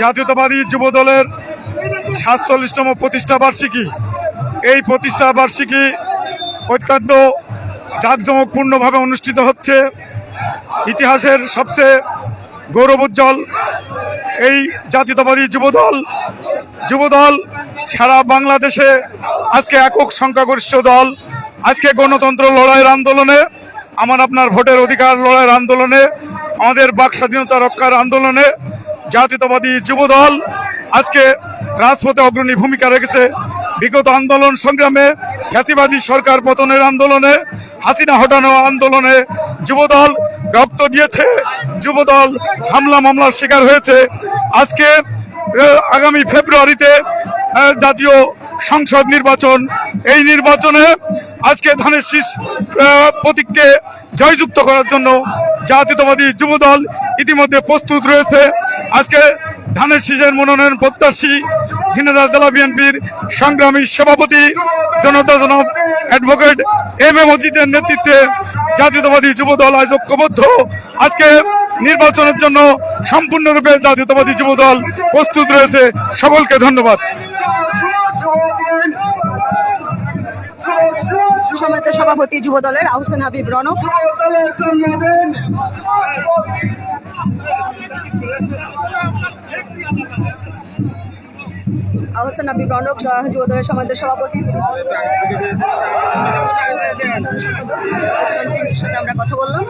জাতীয়তাবাদী যুব দলের সাতচল্লিশতম প্রতিষ্ঠা বার্ষিকী। এই প্রতিষ্ঠা বার্ষিকী অত্যন্ত জাঁকজমকপূর্ণভাবে অনুষ্ঠিত হচ্ছে। ইতিহাসের সবচেয়ে গৌরবোজ্জ্বল এই জাতীয়তাবাদী যুবদল যুবদল সারা বাংলাদেশে আজকে একক সংখ্যাগরিষ্ঠ দল, আজকে গণতন্ত্র লড়াইয়ের আন্দোলনে, আমার আপনার ভোটের অধিকার লড়াইয়ের আন্দোলনে, আমাদের বাক স্বাধীনতা রক্ষার আন্দোলনে জাতীয়তাবাদী যুবদল আজকে রাজপথে অগ্রণী ভূমিকা রেখেছে। বিগত আন্দোলন সংগ্রামে ফ্যাসিবাদী সরকার পতনের আন্দোলনে, হাসিনা হটানো আন্দোলনে যুবদল রক্ত দিয়েছে। যুবদল হামলা মামলার শিকার হয়েছে। আজকে আগামী ফেব্রুয়ারিতে জাতীয় সংসদ নির্বাচন। এই নির্বাচনে আজকে ধানের শীষ প্রতীককে জয়যুক্ত করার জন্য জাতীয়তাবাদী যুবদল ইতিমধ্যে প্রস্তুত রয়েছে। আজকে ধানের শীষের মনোনয়ন প্রত্যাশী ঝিনাইদহ জেলা বিএনপির সংগ্রামী সভাপতি জনতা জনক অ্যাডভোকেট এম এ মজিদের নেতৃত্বে জাতীয়তাবাদী যুবদল আজ ঐক্যবদ্ধ। আজকে নির্বাচনের জন্য সম্পূর্ণরূপে জাতীয়তাবাদী যুবদল প্রস্তুত রয়েছে। সকলকে ধন্যবাদ। সম্মানিত সভাপতি যুব দলের আহসান হাবিব রনক আহসান হাবিব রনক যুব দলের সম্মানিত সভাপতি আমরা কথা বললাম